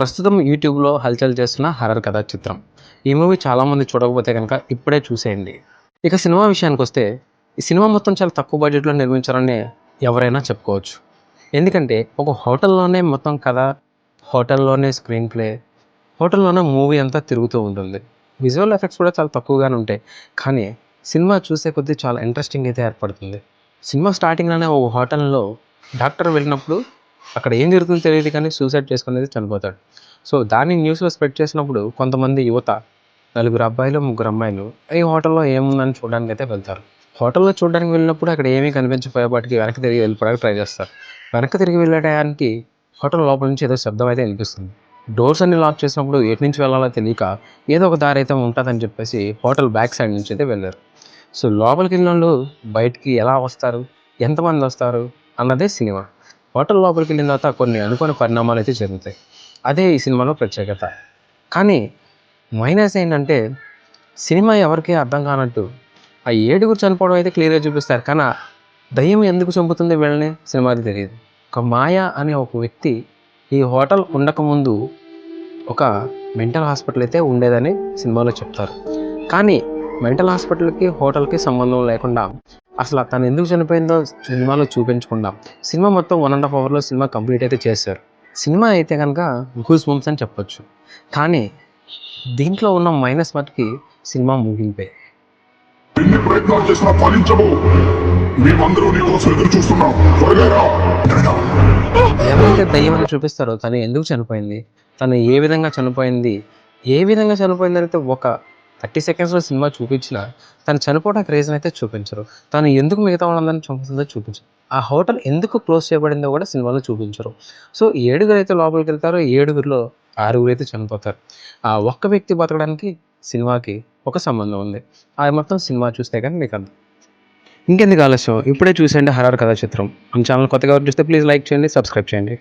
ప్రస్తుతం యూట్యూబ్లో హల్చల్ చేస్తున్న హర్రర్ కథా చిత్రం. ఈ మూవీ చాలామంది చూడకపోతే కనుక ఇప్పుడే చూసేయండి. ఇక సినిమా విషయానికి వస్తే ఈ సినిమా మొత్తం చాలా తక్కువ బడ్జెట్లో నిర్మించారని ఎవరైనా చెప్పుకోవచ్చు. ఎందుకంటే ఒక హోటల్లోనే మొత్తం కథ హోటల్లోనే స్క్రీన్ ప్లే హోటల్లోనే మూవీ అంతా తిరుగుతూ ఉంటుంది. విజువల్ ఎఫెక్ట్స్ కూడా చాలా తక్కువగానే ఉంటాయి. కానీ సినిమా చూసే కొద్దీ చాలా ఇంట్రెస్టింగ్ అయితే ఏర్పడుతుంది. సినిమా స్టార్టింగ్లోనే ఒక హోటల్లో డాక్టర్ వెళ్ళినప్పుడు అక్కడ ఏం జరుగుతుందో తెలియదు కానీ సూసైడ్ చేసుకునేది చనిపోతాడు. సో దాన్ని న్యూస్లో స్ప్రెడ్ చేసినప్పుడు కొంతమంది యువత నలుగురు అబ్బాయిలు ముగ్గురు అమ్మాయిలు ఈ హోటల్లో ఏముందని చూడడానికి అయితే వెళ్తారు. హోటల్లో చూడడానికి వెళ్ళినప్పుడు అక్కడ ఏమీ కనిపించకపోయేపాటికి వెనక్కి తిరిగి వెళ్ళిపోవడానికి ట్రై చేస్తారు. వెనక్కి తిరిగి వెళ్ళే టయానికి హోటల్ లోపల నుంచి ఏదో శబ్దం అయితే వినిపిస్తుంది. డోర్స్ అన్ని లాక్ చేసినప్పుడు ఎటు నుంచి వెళ్ళాలో తెలియక ఏదో ఒక దారి అయితే ఉంటుందని చెప్పేసి హోటల్ బ్యాక్ సైడ్ నుంచి అయితే వెళ్ళారు. సో లోపలికి వెళ్ళిన వాళ్ళు బయటికి ఎలా వస్తారు? ఎంతమంది వస్తారు? అన్నదే సినిమా. హోటల్ లోపలికి వెళ్ళిన తర్వాత కొన్ని అనుకోని పరిణామాలు అయితే జరుగుతాయి. అదే ఈ సినిమాలో ప్రత్యేకత. కానీ మైనస్ ఏంటంటే సినిమా ఎవరికీ అర్థం కానట్టు ఆ ఏడుగురు చనిపోవడం అయితే క్లియర్గా చూపిస్తారు. కానీ దయ్యం ఎందుకు చంపుతుంది వీళ్ళని సినిమాకి తెలియదు. ఒక మాయ అనే ఒక వ్యక్తి ఈ హోటల్ ఉండకముందు ఒక మెంటల్ హాస్పిటల్ అయితే ఉండేదని సినిమాలో చెప్తారు. కానీ మెంటల్ హాస్పిటల్కి హోటల్కి సంబంధం లేకుండా అసలు తను ఎందుకు చనిపోయిందో సినిమాలో చూపించకుండా సినిమా మొత్తం వన్ అండ్ హాఫ్ అవర్లో సినిమా కంప్లీట్ అయితే చేశారు. సినిమా అయితే కనుక గూస్ బంప్స్ అని చెప్పొచ్చు. కానీ దీంట్లో ఉన్న మైనస్ మటుకి సినిమా ముగింపే ప్రయత్నాలు చేసినా ఫలించవు. మేమందరూ ఎదురు చూస్తున్నాం. ఎవరైతే దయ్యం అని చూపిస్తారో తను ఎందుకు చనిపోయింది? తను ఏ విధంగా చనిపోయింది? ఏ విధంగా చనిపోయింది అయితే ఒక థర్టీ సెకండ్స్లో సినిమా చూపించిన తను చనిపోవడానికి రీజన్ అయితే చూపించరు. తను ఎందుకు మిగతా వాళ్ళందరినీ చంపుతుందో చూపించరు. ఆ హోటల్ ఎందుకు క్లోజ్ చేయబడిందో కూడా సినిమాలో చూపించరు. సో ఏడుగురు అయితే లోపలికి వెళ్తారో ఏడుగురిలో ఆరుగురు అయితే చనిపోతారు. ఆ ఒక్క వ్యక్తి బతకడానికి సినిమాకి ఒక సంబంధం ఉంది. అది మొత్తం సినిమా చూస్తే కానీ మీకు అర్థం. ఇంకెందుకు ఆలస్యం? ఇప్పుడే చూసేయండి హరార్ కథా చిత్రం మన ఛానల్ కొత్తగా చూస్తే ప్లీజ్ లైక్ చేయండి సబ్స్క్రైబ్ చేయండి.